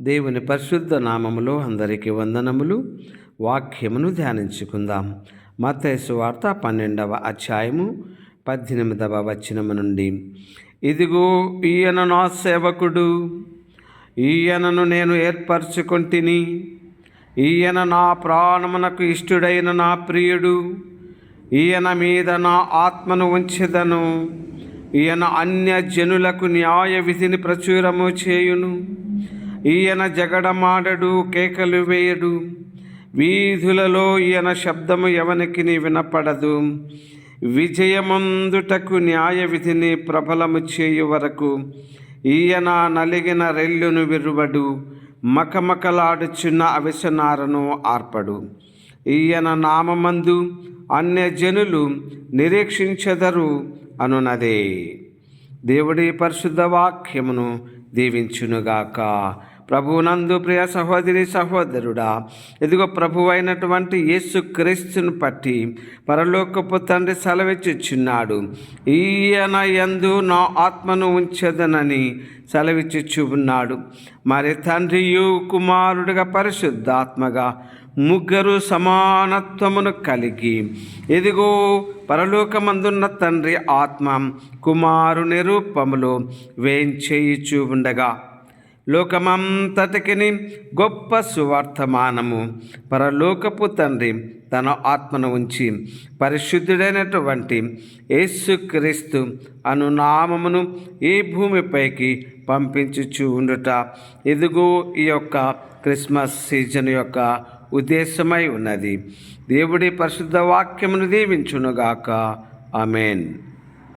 దేవుని పరిశుద్ధ నామములో అందరికీ వందనములు. వాక్యమును ధ్యానించుకుందాం. మతేసు వార్త పన్నెండవ అధ్యాయము పద్దెనిమిదవ వచనము నుండి. ఇదిగో ఈయన నా సేవకుడు ఈయనను నేను ఏర్పరచుకొంటిని. ఈయన నా ప్రాణమునకు ఇష్టుడైన నా ప్రియుడు ఈయన మీద నా ఆత్మను ఉంచెదను. ఈయన అన్య జనులకు న్యాయ విధిని ప్రచురము చేయును. ఈయన జగడమాడడు కేకలు వేయడు. వీధులలో ఈయన శబ్దము ఎవనికి వినపడదు. విజయమందుటకు న్యాయ విధిని ప్రబలము చేయు వరకు ఈయన నలిగిన రెల్లును విరువడు. మకమకలాడుచున్న అవిసనారను ఆర్పడు. ఈయన నామమందు అన్యజనులు నిరీక్షించెదరు అనునదే. దేవుడి పరిశుద్ధ వాక్యమును దీవించునుగాక. ప్రభువునందు ప్రియ సహోదరి సహోదరుడా ఇదిగో ప్రభువైనటువంటి యేసు క్రీస్తును పట్టి పరలోకపు తండ్రి సెలవిచ్చుచున్నాడు. ఈయన యందు నా ఆత్మను ఉంచదనని సెలవిచ్చుచు ఉన్నాడు మరి తండ్రియు కుమారుడిగా పరిశుద్ధాత్మగా ముగ్గురు సమానత్వమును కలిగి ఎదిగో పరలోకమందున్న తండ్రి ఆత్మ కుమారుని రూపములో వేంచేయిచూ ఉండగా లోకమంతటికి గొప్ప సువర్తమానము పరలోకపు తండ్రి తన ఆత్మను ఉంచి పరిశుద్ధుడైనటువంటి యేసుక్రీస్తు అనునామమును ఈ భూమిపైకి పంపించుచు ఉండుట ఇదిగో ఈ యొక్క క్రిస్మస్ సీజన్ యొక్క ఉద్దేశమై ఉన్నది. దేవుడి పరిశుద్ధ వాక్యమును దీవించునుగాక. అమేన్